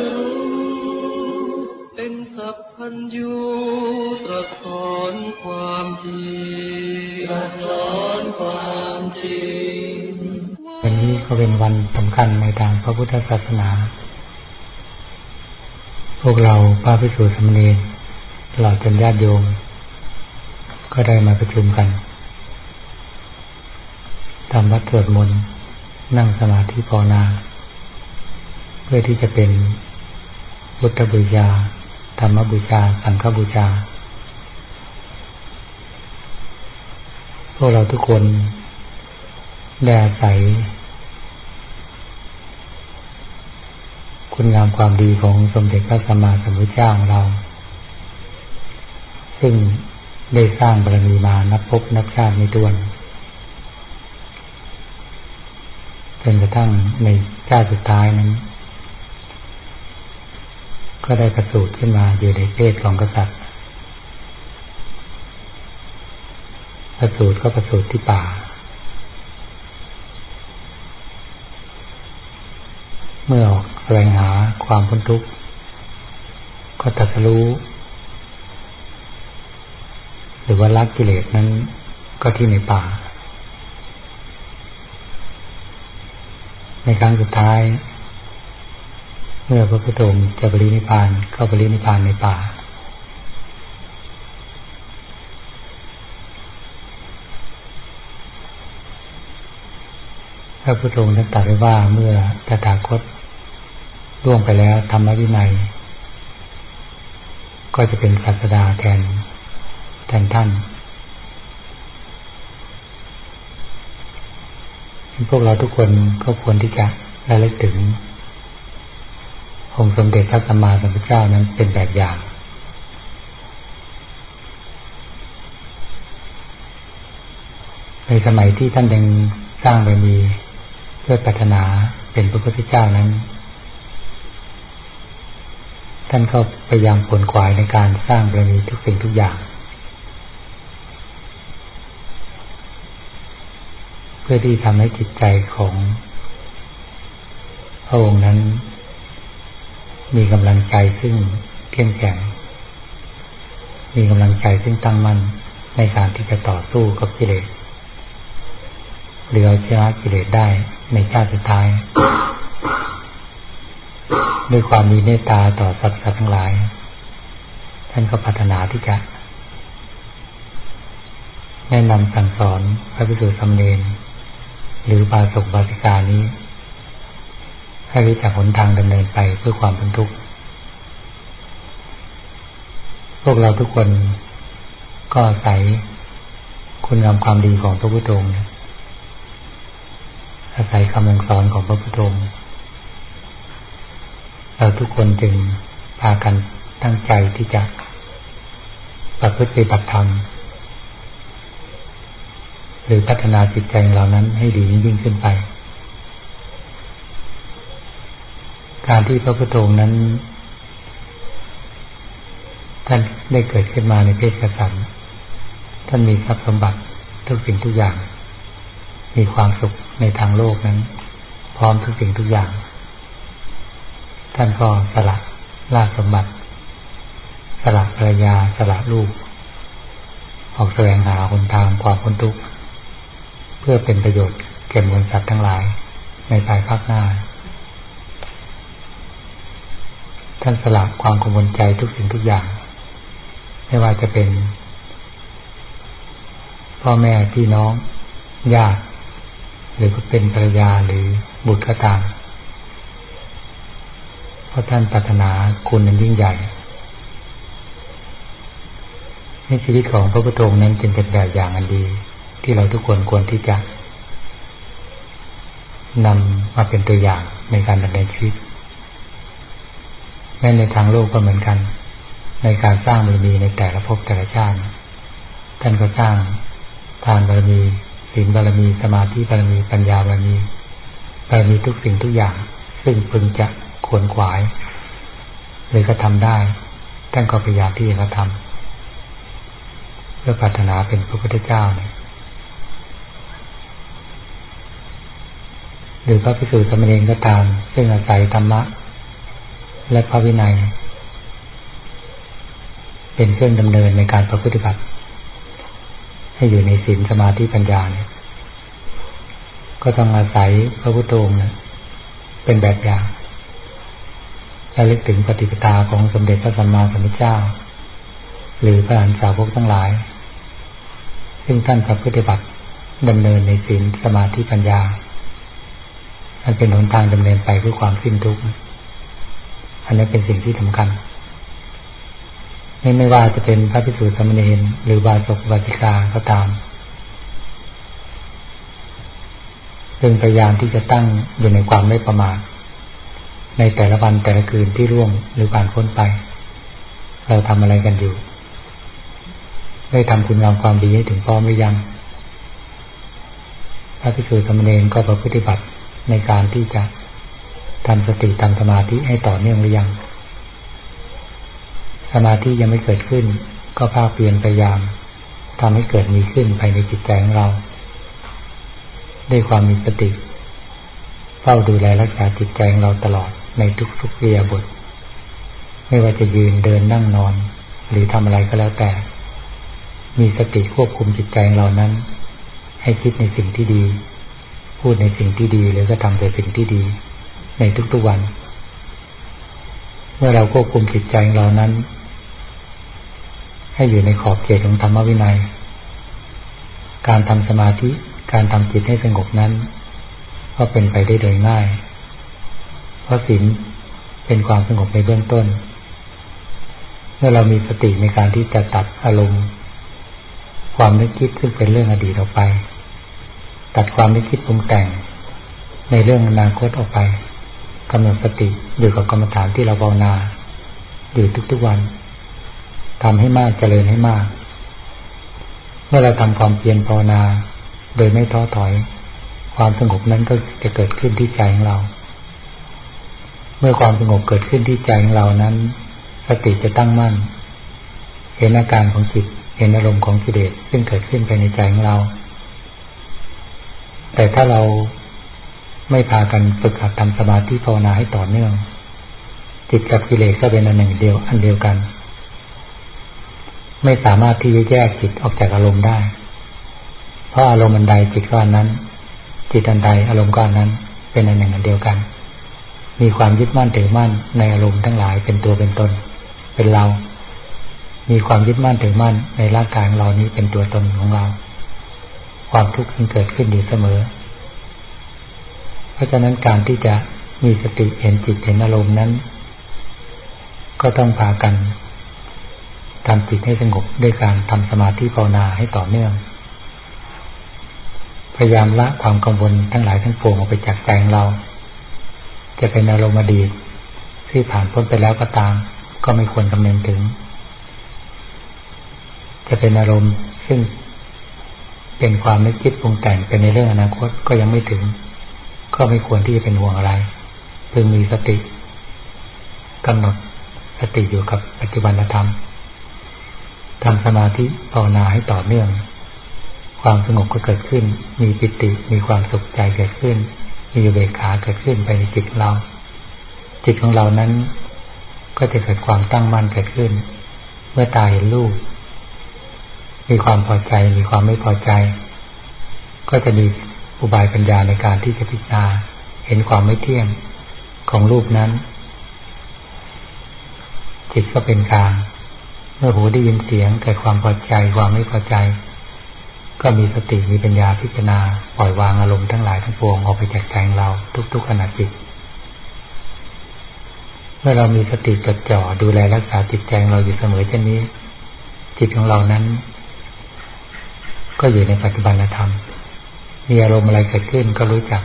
รู้เป็นสัพพัญญูตรัสสอนความจริงตรัสสอนความจริงวันนี้ก็เป็นวันสำคัญในทางพระพุทธศาสนา พวกเราพระภิกษุสมณรตลอดจนญาติโยม ก็ได้มาประชุมกันทำวัดสวดมนต์นั่งสมาธิภาวนา เพื่อที่จะเป็น พุทธบูชา ธรรมบูชา สังฆบูชา พวกเราทุกคนได้อาศัย คุณงามความดีของสมเด็จพระสัมมาสัมพุทธเจ้าของเรา ซึ่งได้สร้างบารมีมานับพบนับชาติไม่ถ้วนจนกระทั่งในชาติสุดท้ายนั้น ก็ได้ประสูติขึ้นมาอยู่ในเพศของกษัตริย์ประสูติก็ประสูติที่ป่า เมื่อออกแสวงหาความพ้นทุกข์ ก็ตรัสรู้ หรือว่าลักกิเลสนั้นก็ที่ในป่า ในครั้งสุดท้าย เมื่อพระพุทธองค์จะบรินิพพานเข้าบรินิพพานในป่า พระพุทธองค์ท่านตรัสไว้ว่าเมื่อตถาคตล่วงไปแล้วธรรมวินัย ก็จะเป็นศาสดาแทนแทนท่าน พวกเราทุกคนก็ควรที่จะระลึกถึง องค์สมเด็จพระสัมมาสัมพุทธเจ้านั้นเป็นแบบอย่าง ในสมัยที่ท่านยังสร้างบารมีเพื่อปรารถนาเป็นพระพุทธเจ้านั้น ท่านก็พยายามผลขวายในการสร้างบารมีทุกสิ่งทุกอย่าง เพื่อที่ทำให้จิตใจของพระองค์นั้น มีกำลังใจซึ่งเข้มแข็ง มีกำลังใจซึ่งตั้งมั่นในการที่จะต่อสู้กับกิเลสหรือเอาชนะกิเลสได้ในชาติสุดท้าย ด้วยความมีเมตตาต่อสรรพสัตว์ทั้งหลาย ท่านก็ปรารถนาที่จะ แนะนำสั่งสอนพระภิกษุสามเณรหรือบาศกบาสิกานี้ ให้รู้จักหนทางดำเนินไปเพื่อความพ้นทุกข์พวกเราทุกคนก็อาศัยคุณงามความดีของพระพุทธองค์อาศัยคำสอนของพระพุทธองค์เราทุกคนจึงพากันตั้งใจที่จะประพฤติปฏิบัติธรรม หรือพัฒนาจิตใจของเรานั้นให้ดียิ่งขึ้นไป การที่พระพุทธองค์นั้น ท่านได้เกิดขึ้นมาในเพศกษัตริย์ท่านมีทรัพย์สมบัติทุกสิ่งทุกอย่าง มีความสุขในทางโลกนั้น พร้อมทุกสิ่งทุกอย่าง ท่านก็สละราชสมบัติ สละภรรยาสละลูก ออกแสวงหาหนทางความพ้นทุกข์เพื่อเป็นประโยชน์แก่มวลสัตว์ทั้งหลายในภายภาคหน้า ท่านสละความกังวลใจทุกสิ่งทุกอย่าง ไม่ว่าจะเป็น พ่อแม่พี่น้องญาติหรือเป็นภรรยาหรือบุตรก็ตามเพราะท่านปรารถนาคุณนั้นยิ่งใหญ่ในชีวิตของพระพุทธองค์นั้นจึงเป็นแบบอย่างอันดี ที่เราทุกคนควรที่จะนำมาเป็นตัวอย่างในการดำเนินชีวิต แม้ในทางโลกก็เหมือนกัน ในการสร้างบารมีในแต่ละภพแต่ละชาติท่านก็สร้างทานบารมีศีลบารมีสมาธิบารมีปัญญาบารมีบารมีทุกสิ่งทุกอย่าง ซึ่งพึงจะควรขวายหรือก็ทำได้ท่านก็พยายามที่จะกระทำเพื่อปรารถนาเป็นพระพุทธเจ้าเนี่ยหรือพระภิกษุสมณรก็ตาม ซึ่งอาศัยธรรมะ และพระวินัย เป็นเครื่องดำเนินในการประพฤติบัติ ให้อยู่ในศีลสมาธิปัญญาเนี่ยก็ต้องอาศัยพระพุทธองค์เป็นแบบอย่างและลึกถึงปฏิปทาของสมเด็จพระสัมมาสัมพุทธเจ้า หรือพระอรหันตสาวกทั้งหลาย ซึ่งท่านประพฤติบัติดำเนินในศีลสมาธิปัญญาอันเป็นหนทางดำเนินไปเพื่อความสิ้นทุกข์ อันนี้เป็นสิ่งที่สำคัญ ไม่ไม่ว่าจะเป็นพระพิสุทธิ์สมณีนหรือบาศกบาสิกาก็ตามซึ่งพยายามที่จะตั้งอยู่ในความไม่ประมาทในแต่ละวันแต่ละคืนที่ร่วงหรือผ่านพ้นไป เราทำอะไรกันอยู่ ได้ทำคุณงามความดีให้ถึงพร้อมหรือยัง พระพิสุทธิ์สมณีนก็ประพฤติบัติในการที่จะ ทำสติทำสมาธิให้ต่อเนื่องหรือยัง สมาธิยังไม่เกิดขึ้น ก็ภาคเปลี่ยนพยายามทำให้เกิดมีขึ้นภายในจิตใจของเรา ด้วยความมีสติ เฝ้าดูแลรักษาจิตใจของเราตลอดในทุกๆเรียบท ไม่ว่าจะยืนเดินนั่งนอน หรือทำอะไรก็แล้วแต่ มีสติควบคุมจิตใจของเรานั้น ให้คิดในสิ่งที่ดี พูดในสิ่งที่ดีหรือก็ทำแต่สิ่งที่ดี ในทุกๆวัน เมื่อเราควบคุมจิตใจของเรานั้น ให้อยู่ในขอบเขตของธรรมวินัย การทำสมาธิ การทำจิตให้สงบนั้น ก็เป็นไปได้โดยง่าย เพราะศีลเป็นความสงบในเบื้องต้น เมื่อเรามีสติในการที่จะตัดอารมณ์ความนึกคิดซึ่งเป็นเรื่องอดีตออกไป ตัดความไม่คิดปรุงแต่งในเรื่องอนาคตออกไป กำหนดสติอยู่กับกรรมฐานที่เราภาวนา อยู่ทุกๆวันทำให้มากเจริญให้มาก เมื่อเราทำความเพียรภาวนา โดยไม่ท้อถอย ความสงบนั้นก็จะเกิดขึ้นที่ใจของเรา เมื่อความสงบเกิดขึ้นที่ใจของเรานั้น สติจะตั้งมั่น เห็นอาการของจิต เห็นอารมณ์ของกิเลสซึ่งเกิดขึ้นภายในใจของเรา แต่ถ้าเรา ไม่พากันฝึกหัดทำสมาธิภาวนาให้ต่อเนื่อง จิตกับกิเลสก็เป็นอันหนึ่งเดียวอันเดียวกัน ไม่สามารถที่จะแยกจิตออกจากอารมณ์ได้ เพราะอารมณ์อันใดจิตก้อนนั้น จิตอันใดอารมณ์ก้อนนั้น เป็นอันหนึ่งอันเดียวกัน มีความยึดมั่นถือมั่นในอารมณ์ทั้งหลายเป็นตัวเป็นตน เป็นเรา มีความยึดมั่นถือมั่นในร่างกายเรานี้เป็นตัวตนของเรา ความทุกข์มันเกิดขึ้นอยู่เสมอ ราะฉะนั้นการที่จะมีสติเห็นจิตเห็นอารมณ์นั้น ก็ต้องพากันทำจิตให้สงบด้วยการทำสมาธิภาวนาให้ต่อเนื่อง พยายามละความกังวลทั้งหลายทั้งปวงออกไปจากใจของเรา จะเป็นอารมณ์อดีตที่ผ่านพ้นไปแล้วก็ตาม ก็ไม่ควรคำนึงถึง จะเป็นอารมณ์ซึ่งเป็นความนึกคิดปรุงแต่งเป็นในเรื่องอนาคตก็ยังไม่ถึง ก็ไม่ควรที่จะเป็นห่วงอะไรเพึงมีสติกำหนดสติอยู่กับปัจจุบันธรรมทำสมาธิภาวนาให้ต่อเนื่อง ความสงบก็เกิดขึ้น มีปิติมีความสุขใจเกิดขึ้น มีเบกขาเกิดขึ้นไปในจิตเรา จิตของเรานั้น ก็จะเกิดความตั้งมั่นเกิดขึ้น เมื่อตาเห็นรูปมีความพอใจมีความไม่พอใจ ก็จะมี อุบายปัญญาในการที่จะพิจารณาเห็นความไม่เที่ยงของรูปนั้น จิตก็เป็นกลางเมื่อหูได้ยินเสียงเกิดความพอใจความไม่พอใจ ก็มีสติมีปัญญาพิจารณาปล่อยวางอารมณ์ทั้งหลายทั้งปวงออกไปจากใจเราทุก ๆขณะจิตเมื่อเรามีสติจดจ่อดูแลรักษาจิตใจเราอยู่เสมอเช่นนี้ จิตของเรานั้น ก็อยู่ในปัจจุบันธรรม มีอารมณ์อะไรเกิดขึ้นก็รู้จัก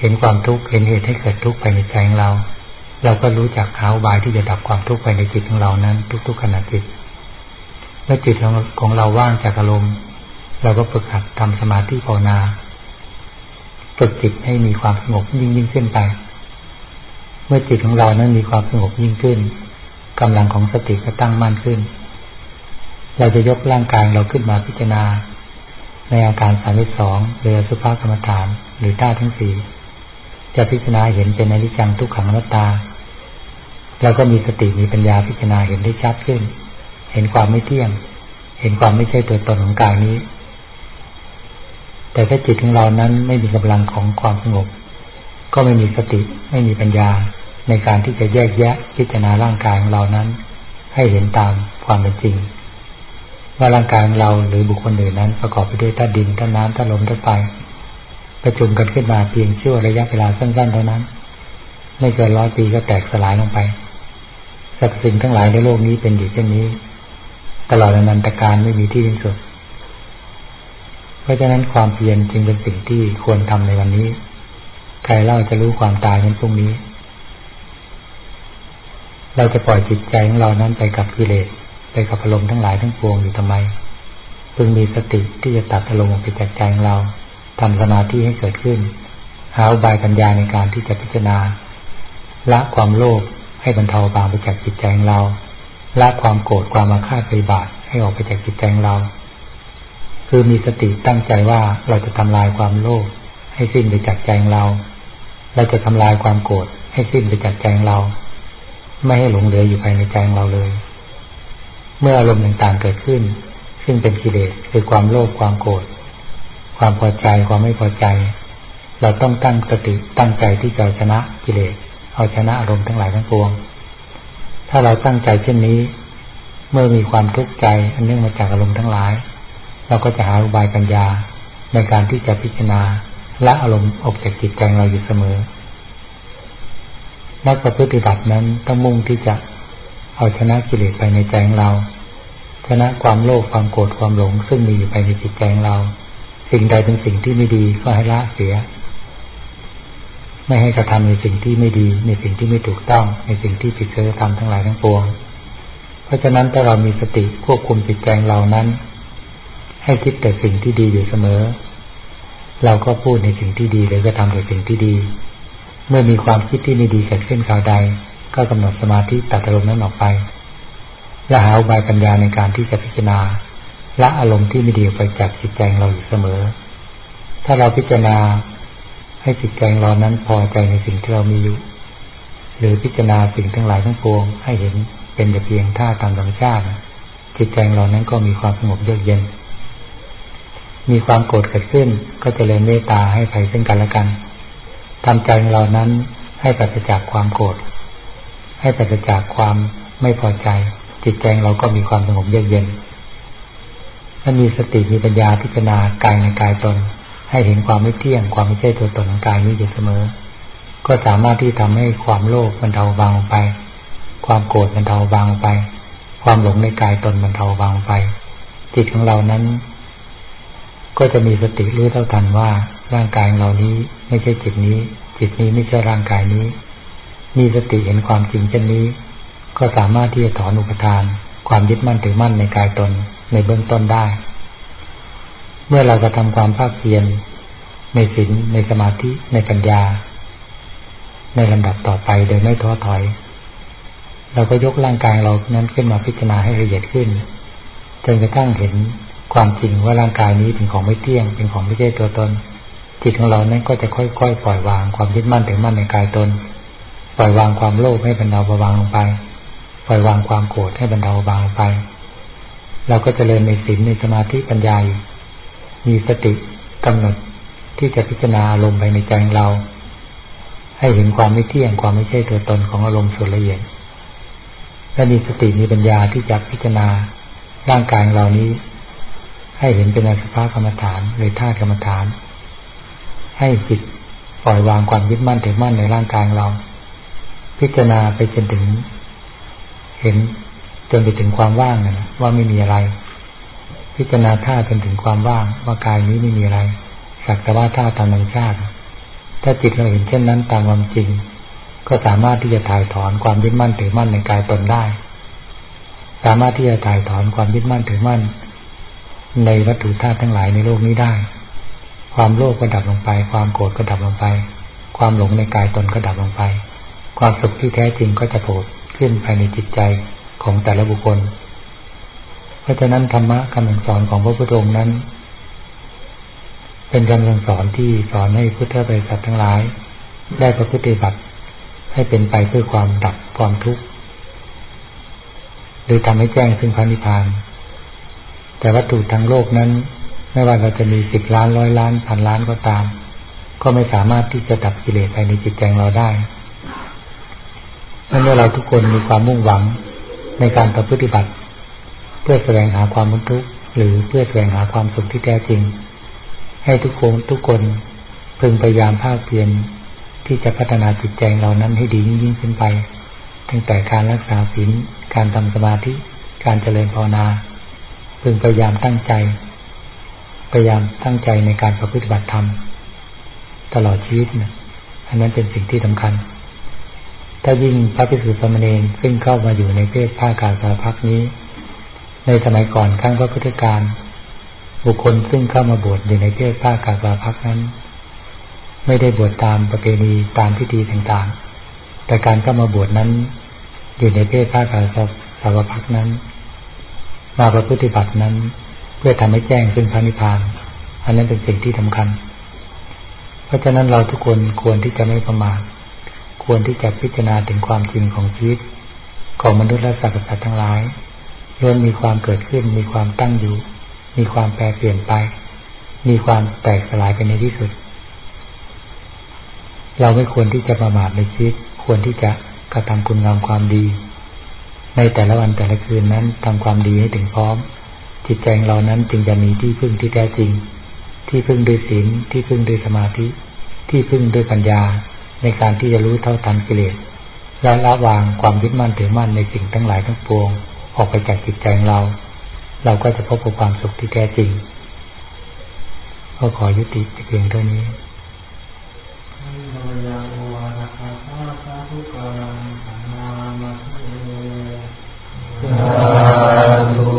เห็นความทุกข์เห็นเหตุให้เกิดทุกข์ภายในใจของเรา เราก็รู้จักหาอุบายที่จะดับความทุกข์ภายในจิตของเรานั้น ทุก ๆขณะจิต เมื่อจิตของเราว่างจากอารมณ์ เราก็ฝึกหัดทำสมาธิภาวนาฝึกจิตให้มีความสงบยิ่งยิ่งขึ้นไป เมื่อจิตของเรานั้นมีความสงบยิ่งขึ้นกำลังของสติก็ตั้งมั่นขึ้น เราจะยกร่างกายเราขึ้นมาพิจารณา ในอาการสามสิบสองหรือสุภาพกรรมฐาน หรือท่าทั้งสี่จะพิจารณาเห็นเป็นอนิจจังทุกขังนัตตา เราก็มีสติมีปัญญาพิจารณาเห็นได้ชัดขึ้น เห็นความไม่เที่ยง เห็นความไม่ใช่ตัวตนของกายนี้ แต่ถ้าจิตของเรานั้นไม่มีกำลังของความสงบ ก็ไม่มีสติไม่มีปัญญาในการที่จะแยกแยะพิจารณาร่างกายของเรานั้น ให้เห็นตามความเป็นจริง ว่าร่างกายของเราหรือบุคคลอื่นนั้น ประกอบไปด้วยธาตุดินธาตุน้ำธาตุลมธาตุไฟประชุมกันขึ้นมาเพียงชั่วระยะเวลาสั้นๆเท่านั้น ไม่เกินร้อยปีก็แตกสลายลงไปสรรพสิ่งทั้งหลายในโลกนี้เป็นอยู่เช่นนี้ ตลอดอนันตการไม่มีที่สิ้นสุด เพราะฉะนั้นความเพียรจึงเป็นสิ่งที่ควรทำในวันนี้ ใครเล่าจะรู้ความตายในพรุ่งนี้ เราจะปล่อยจิตใจของเรานั้นไปกับกิเลส ไปกับอารมณ์ทั้งหลายทั้งปวงอยู่ทำไมพึงมีสติที่จะตัดอารมณ์ออกไปจากใจของเราทำสมาธิให้เกิดขึ้น หาอุบายปัญญาในการที่จะพิจารณา ละความโลภให้บรรเทาบางไปจากจิตใจของเราละความโกรธความมาฆาตปบาทให้ออกไปจากจิตใจของเรา คือมีสติตั้งใจว่าเราจะทำลายความโลภให้สิ้นไปจากใจของเรา เราจะทำลายความโกรธให้สิ้นไปจากใจของเรา ไม่ให้หลงเหลืออยู่ภายในใจของเราเลย เมื่ออารมณ์ต่างๆเกิดขึ้น ซึ่งเป็นกิเลสคือความโลภความโกรธความพอใจความไม่พอใจ เราต้องตั้งสติตั้งใจที่จะชนะกิเลสเอาชนะอารมณ์ทั้งหลายทั้งปวง ถ้าเราตั้งใจเช่นนี้ เมื่อมีความทุกข์ใจอันเนื่องมาจากอารมณ์ทั้งหลาย เราก็จะหาอุบายปัญญาในการที่จะพิจารณาละอารมณ์ออกจากจิตใจเราอยู่เสมอนักปฏิบัตินั้นต้องมุ่งที่จะ เอาชนะกิเลสไปในใจของเรา ชนะความโลภความโกรธความหลง ซึ่งมีอยู่ภายในจิตใจของเรา สิ่งใดเป็นสิ่งที่ไม่ดีก็ให้ละเสีย ไม่ให้กระทำในสิ่งที่ไม่ดี ในสิ่งที่ไม่ถูกต้อง ในสิ่งที่ผิดศีลธรรมทั้งหลายทั้งปวง เพราะฉะนั้นถ้าเรามีสติควบคุมจิตใจเรานั้น ให้คิดแต่สิ่งที่ดีอยู่เสมอ เราก็พูดในสิ่งที่ดีเลยก็ทำแต่สิ่งที่ดี เมื่อมีความคิดที่ไม่ดีเกิดขึ้นคราวใด ก็กำหนดสมาธิตัดอารมณ์นั้นออกไป และหาอุบายปัญญาในการที่จะพิจารณาละอารมณ์ที่ไม่ดีไปจากจิตใจเราอยู่เสมอ ถ้าเราพิจารณาให้จิตใจเรานั้นพอใจในสิ่งที่เรามีอยู่ หรือพิจารณาสิ่งทั้งหลายทั้งปวง ให้เห็นเป็นแต่เพียงท่าตามธรรมชาติ จิตใจเรานั้นก็มีความสงบเยือกเย็น มีความโกรธเกิดขึ้นก็จะเลยเมตตาให้ไปซึ่งกันและกันทำใจเรานั้นให้ปราศจากความโกรธ ให้ปราศจากความไม่พอใจ จิตใจเราก็มีความสงบเยือกเย็นถ้ามีสติมีปัญญาพิจารณากายในกายตน ให้เห็นความไม่เที่ยงความไม่ใช่ตัวตนของกายนี้อยู่เสมอ ก็สามารถที่ทำให้ความโลภมันเทาบางไป ความโกรธมันเทาบางไป ความหลงในกายตนมันเทาบางไป จิตของเรานั้น ก็จะมีสติรู้เท่าทันว่าร่างกายของเรานี้ไม่ใช่จิตนี้ จิตนี้ไม่ใช่ร่างกายนี้ มีสติเห็นความจริงเช่นนี้ ก็สามารถที่จะถอนอุปทาน ความยึดมั่นถือมั่นในกายตนในเบื้องต้นได้ เมื่อเราจะทำความภาคเพียรในศีลในสมาธิในปัญญา ในลำดับต่อไปโดยไม่ท้อถอย เราก็ยกร่างกายเรานั้นขึ้นมาพิจารณาให้ละเอียดขึ้นจนกระทั่งเห็นความจริงว่าร่างกายนี้เป็นของไม่เที่ยง เป็นของไม่ใช่ตัวตน จิตของเรานั้นก็จะค่อยๆปล่อยวางความยึดมั่นถือมั่นในกายตน ปล่อยวางความโลภให้บรรเทาเบาบางลงไป ปล่อยวางความโกรธให้บรรเทาเบาลงไป เราก็จเจริญในศีลในสมาธิปัญญาอยู่มีสติกำหนดที่จะพิจารณาอารมณ์ไปในใจของเรา ให้เห็นความไม่เที่ยงความไม่ใช่ตัวตนของอารมณ์ส่วนละเอียดและมีสติมีปัญญาที่จะพิจารณาร่างกายเรานี้ ให้เห็นเป็นอสุภกรรมฐานหรือธาตุกรรมฐาน ให้จิตปล่อยวางความยึดมั่นถือมั่นในร่างกายเรา พิจารณาไปจนถึง เห็นจนไปถึงความว่างนะว่าไม่มีอะไร พิจารณาธาตุจนถึงความว่าง ว่ากายนี้ไม่มีอะไรสักแต่ว่าธาตุตามธรรมชาติ ถ้าจิตเราเห็นเช่นนั้นตามความจริง ก็สามารถที่จะถ่ายถอนความยึดมั่นถือมั่นในกายตนได้ สามารถที่จะถ่ายถอนความยึดมั่นถือมั่น ในวัตถุธาตุทั้งหลายในโลกนี้ได้ ความโลภก็ดับลงไป ความโกรธก็ดับลงไป ความหลงในกายตนก็ดับลงไป ความสุขที่แท้จริงก็จะโผล่ขึ้นภายในจิตใจของแต่ละบุคคล เพราะฉะนั้นธรรมะคำสอนของพระพุทธองค์นั้น เป็นคำสอนที่สอนให้พุทธบริษัททั้งหลาย ได้ประพฤติบัติให้เป็นไปเพื่อความดับความทุกข์หรือทำให้แจ้งซึ่งพระนิพพาน แต่วัตถุทางโลกนั้น ไม่ว่าเราจะมีสิบล้านร้อยล้านพันล้านก็ตาม ก็ไม่สามารถที่จะดับกิเลสภายในจิตใจเราได้ เมื่อเราทุกคนมีความมุ่งหวังในการประพฤติบัติ เพื่อแสวงหาความมุทุกข์หรือเพื่อแสวงหาความสุขที่แท้จริง ให้ทุกคนทุกคนพึงพยายามภาคเพียรที่จะพัฒนาจิตใจเรานั้นให้ดียิ่งขึ้นไป ตั้งแต่การรักษาศีลการทำสมาธิการเจริญภาวนา พึงพยายามตั้งใจ พยายามตั้งใจในการประพฤติบัติธรรม ตลอดชีวิตนะอันนั้นเป็นสิ่งที่สำคัญ ถ้ายิ่งพระภิกษุสมณีซึ่งเข้ามาอยู่ในเพศภากาสาพักนี้ ในสมัยก่อนครั้งพระพุทธการบุคคลซึ่งเข้ามาบวชอยู่ในเพศภากาสาพักนั้น ไม่ได้บวชตามประเพณีตามพิธีต่างๆ แต่การเข้ามาบวชนั้น อยู่ในเพศภากาสาวพักนั้น มาประพฤติบัตินั้น เพื่อทำให้แจ้งซึ่งพระนิพพาน อันนั้นเป็นสิ่งที่สำคัญ เพราะฉะนั้นเราทุกคนควรที่จะไม่ประมาท ควรที่จะพิจารณาถึงความจริงของชีวิต ของมนุษย์และสัตว์สัตว์ทั้งหลายล้วนมีความเกิดขึ้น มีความตั้งอยู่ มีความแปรเปลี่ยนไป มีความแตกสลายไปในที่สุด เราไม่ควรที่จะประมาทในชีวิต ควรที่จะกระทำคุณงามความดี ในแต่ละวันแต่ละคืนนั้นทำความดีให้ถึงพร้อม จิตใจของเรานั้นจึงจะมีที่พึ่งที่แท้จริง ที่พึ่งด้วยศีลที่พึ่งด้วยสมาธิ ที่พึ่งด้วยปัญญา ในการที่จะรู้เท่าทันกิเลสและละวางความยึดมั่นถือมั่นในสิ่งทั้งหลายทั้งปวง ออกไปจากจิตใจของเรา เราก็จะพบกับความสุขที่แท้จริงก็ขอยุติเพียงเท่านี้สาธุ